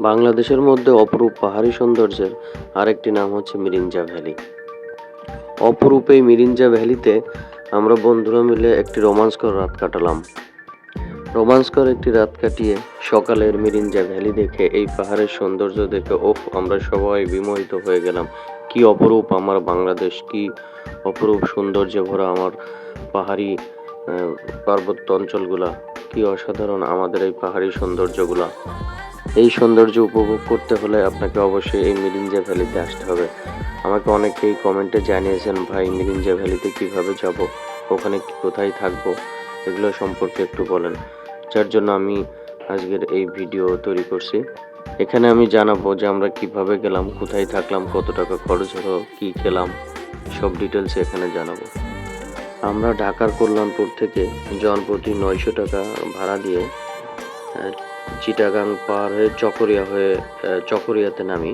বাংলাদেশের মধ্যে অপরূপ পাহাড়ি সৌন্দর্যের আরেকটি নাম হচ্ছে মিরিঞ্জা ভ্যালি। অপরূপ এই মিরিঞ্জা ভ্যালিতে আমরা বন্ধুরা মিলে একটি রোমাঞ্চকর রাত কাটালাম। রোমাঞ্চকর একটি রাত কাটিয়ে সকালের মিরিঞ্জা ভ্যালি দেখে, এই পাহাড়ের সৌন্দর্য দেখে, ওফ, আমরা সবাই বিমোহিত হয়ে গেলাম। কি অপরূপ আমার বাংলাদেশ, কি অপরূপ সৌন্দর্যে ভরা আমার পাহাড়ি পার্বত্য অঞ্চলগুলা, কি অসাধারণ আমাদের এই পাহাড়ি সৌন্দর্যগুলা। এই সৌন্দর্য উপভোগ করতে হলে আপনাকে অবশ্যই এই মিরিঞ্জা ভ্যালিতে আসতে হবে। আমাকে অনেকেই কমেন্টে জানিয়েছেন, ভাই, মিরিঞ্জা ভ্যালিতে কীভাবে যাব? ওখানে কোথায় থাকব? এগুলো সম্পর্কে একটু বলেন। যার জন্য আমি আজকের এই ভিডিও তৈরি করছি। এখানে আমি জানাব যে আমরা কীভাবে গেলাম, কোথায় থাকলাম, কত টাকা খরচ হলো, কি খেলাম, সব ডিটেলস এখানে জানাব। আমরা ঢাকার কল্যাণপুর থেকে জনপ্রতি নয়শো টাকা ভাড়া দিয়ে চিটাগাং পার হয়ে চকরিয়া হয়ে চকরিয়াতে নামি,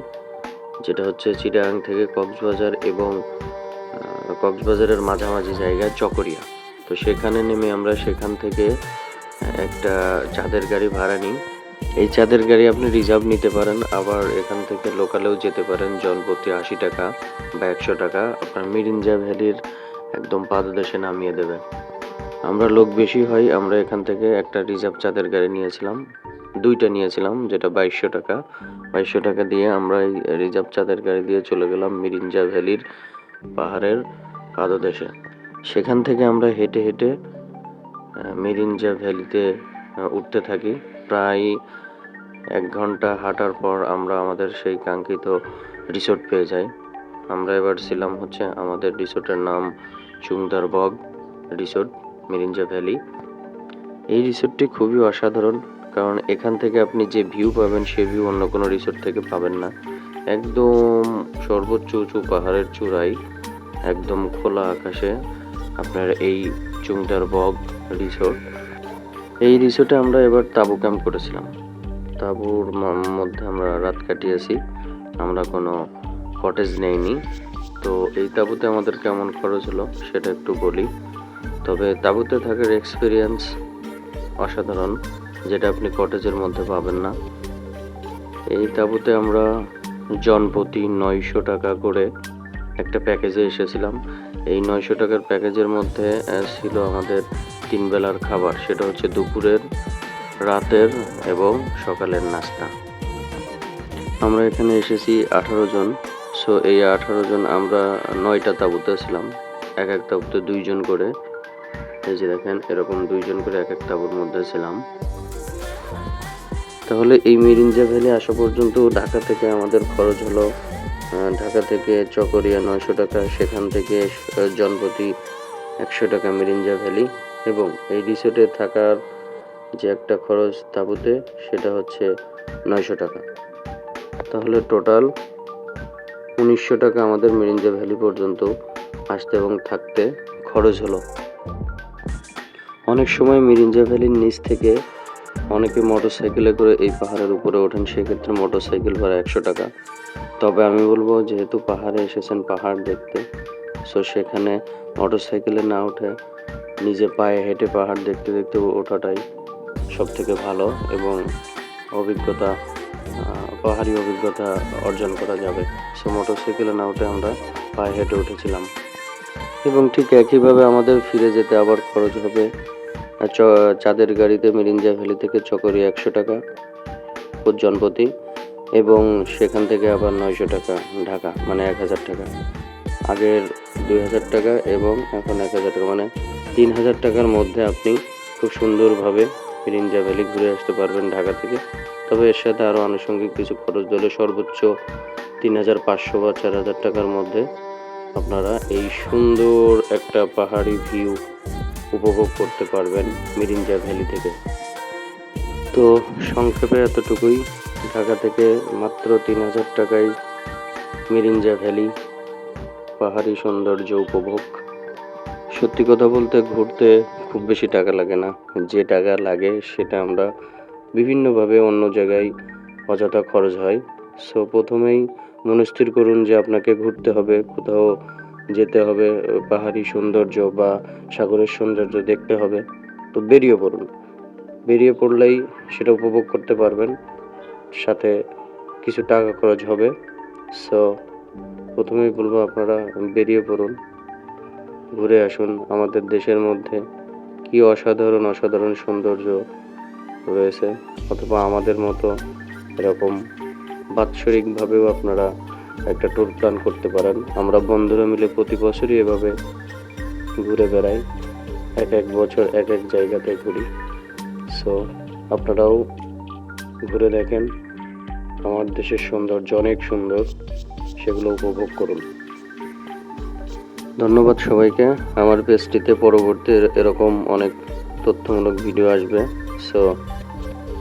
যেটা হচ্ছে চিটাগাং থেকে কক্সবাজার এবং কক্সবাজারের মাঝামাঝি জায়গা চকরিয়া। তো সেখানে নেমে আমরা সেখান থেকে একটা চাঁদের গাড়ি ভাড়া নিই। এই চাঁদের গাড়ি আপনি রিজার্ভ নিতে পারেন, আবার এখান থেকে লোকালেও যেতে পারেন জনপ্রতি আশি টাকা বা একশো টাকা। আপনার মিরিঞ্জা ভ্যালির একদম পাদদেশে নামিয়ে দেবে আমরা লোক বেশি হয়, আমরা এখান থেকে একটা রিজার্ভ চাঁদের গাড়ি নিয়েছিলাম। দুইটা নিয়েছিলাম, যেটা বাইশশো টাকা। বাইশশো টাকা দিয়ে আমরা এই রিজার্ভ চাঁদের গাড়ি দিয়ে চলে গেলাম মিরিঞ্জা ভ্যালির পাহাড়ের পাদদেশে। সেখান থেকে আমরা হেঁটে হেঁটে মিরিঞ্জা ভ্যালিতে উঠতে থাকি। প্রায় এক ঘণ্টা হাঁটার পর আমরা আমাদের সেই কাঙ্ক্ষিত রিসোর্ট পেয়ে যাই। আমরা এবার ছিলাম হচ্ছে আমাদের রিসোর্টের নাম চুংদার বগ রিসোর্ট, মিরিঞ্জা ভ্যালি। এই রিসোর্টটি খুবই অসাধারণ। কারণ এখান থেকে আপনি যে ভিউ পাবেন, সে ভিউ অন্য কোনো রিসোর্ট থেকে পাবেন না। একদম সর্বোচ্চ উঁচু পাহাড়ের চূড়ায় একদম খোলা আকাশে আপনার এই চুংদার বগ রিসোর্ট এই রিসোর্টে আমরা এবার তাঁবু ক্যাম্প করেছিলাম। তাঁবুর মধ্যে আমরা রাত কাটিয়েছি, আমরা কোনো কটেজ নেইনি। তো এই তাঁবুতে আমাদের কেমন খরচ হলো, সেটা একটু বলি। তবে তাঁবুতে থাকার এক্সপিরিয়েন্স অসাধারণ। যেটা আপনি কটেজের মধ্যে পাবেন না। এই তাঁবুতে আমরা জনপ্রতি নয়শো টাকা করে একটা প্যাকেজে এসেছিলাম। এই নয়শো টাকার প্যাকেজের মধ্যে ছিল আমাদের তিন বেলার খাবার। সেটা হচ্ছে দুপুরের, রাতের এবং সকালের নাস্তা। আমরা এখানে এসেছি আঠারো জন। সো এই আঠারো জন আমরা নয়টা তাঁবুতে ছিলাম। এক এক তাঁবুতে দুইজন করে। এই যে দেখেন, এরকম দুইজন করে এক এক তাঁবুর মধ্যে ছিলাম। তাহলে এই মিরিঞ্জা ভ্যালি আসা পর্যন্ত ঢাকা থেকে আমাদের খরচ হলো ঢাকা থেকে চকরিয়া নয়শো টাকা, সেখান থেকে জনপ্রতি একশো টাকা মিরিঞ্জা ভ্যালি এবং এই রিসোর্টে থাকার যে একটা খরচ তাঁবুতে সেটা হচ্ছে নয়শো টাকা। তাহলে টোটাল উনিশশো টাকা আমাদের মিরিঞ্জা ভ্যালি পর্যন্ত আসতে এবং থাকতে খরচ হলো। অনেক সময় মিরিঞ্জা ভ্যালির নিচ থেকে অনেকে মোটর সাইকেলে করে এই পাহাড়ের উপরে ওঠেন, সেক্ষেত্রে মোটর সাইকেল ভাড়া একশো টাকা। তবে আমি বলব, যেহেতু পাহাড়ে এসেছেন পাহাড় দেখতে সো সেখানে মোটর সাইকেলে না উঠে নিজে পায়ে হেঁটে পাহাড় দেখতে দেখতে ওঠাটাই সব থেকে ভালো এবং অভিজ্ঞতা পাহাড়ি অভিজ্ঞতা অর্জন করা যাবে। সো মোটর সাইকেলে না উঠে আমরা পায়ে হেঁটে উঠেছিলাম। এবং ঠিক একইভাবে আমাদের ফিরে যেতে আবার খরচ হবে চাঁদের গাড়িতে মিরিঞ্জা ভ্যালি থেকে চকরি একশো টাকা জনপ্রতি এবং সেখান থেকে আবার নয়শো টাকা ঢাকা মানে এক হাজার টাকা। আগের দুই হাজার টাকা এবং এখন এক হাজার টাকা মানে তিন হাজার টাকার মধ্যে আপনি খুব সুন্দরভাবে মিরিঞ্জা ভ্যালি ঘুরে আসতে পারবেন ঢাকা থেকে। তবে এর সাথে আরও আনুষঙ্গিক কিছু খরচ দিলে সর্বোচ্চ তিন হাজার পাঁচশো বা চার হাজার টাকার মধ্যে আপনারা এই সুন্দর একটা পাহাড়ি ভিউ উপভোগ করতে পারবেন মিরিঞ্জা ভ্যালি থেকে। তো সংক্ষেপে এতটুকুই, ঢাকা থেকে মাত্র তিন হাজার টাকায় মিরিঞ্জা ভ্যালি, পাহাড়ি সৌন্দর্য উপভোগ। সত্যি কথা বলতে ঘুরতে খুব বেশি টাকা লাগে না। যে টাকা লাগে সেটা আমরা বিভিন্নভাবে অন্য জায়গায় অযথা খরচ হয়। সো প্রথমেই মনস্থির করুন যে আপনাকে ঘুরতে হবে কোথাও যেতে হবে পাহাড়ি সৌন্দর্য বা সাগরের সৌন্দর্য দেখতে হবে। তো বেরিয়ে পড়ুন। বেরিয়ে পড়লেই সেটা উপভোগ করতে পারবেন। সাথে কিছু টাকা খরচ হবে। সো, প্রথমেই বলব আপনারা, বেরিয়ে পড়ুন। ঘুরে আসুন আমাদের দেশের মধ্যে। কি অসাধারণ অসাধারণ সৌন্দর্য রয়েছে। অথবা আমাদের মতো এরকম বাৎসরিকভাবেও আপনারা একটা ট্যুর প্ল্যান করতে পারেন। আমরা বন্ধুরা মিলে প্রতি বছরই এভাবে ঘুরে বেড়াই, এক এক বছর, এক এক জায়গাতে ঘুরি। সো আপনারাও ঘুরে দেখেন। আমার দেশের সৌন্দর্য অনেক সুন্দর, সেগুলো উপভোগ করুন। ধন্যবাদ সবাইকে। আমার পেজটিতে পরবর্তী এরকম অনেক তথ্যমূলক ভিডিও আসবে। সো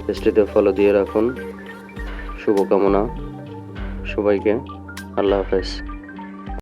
পেজটিতে ফলো দিয়ে রাখুন। শুভকামনা সবাইকে। আল্লাহ হাফেজ।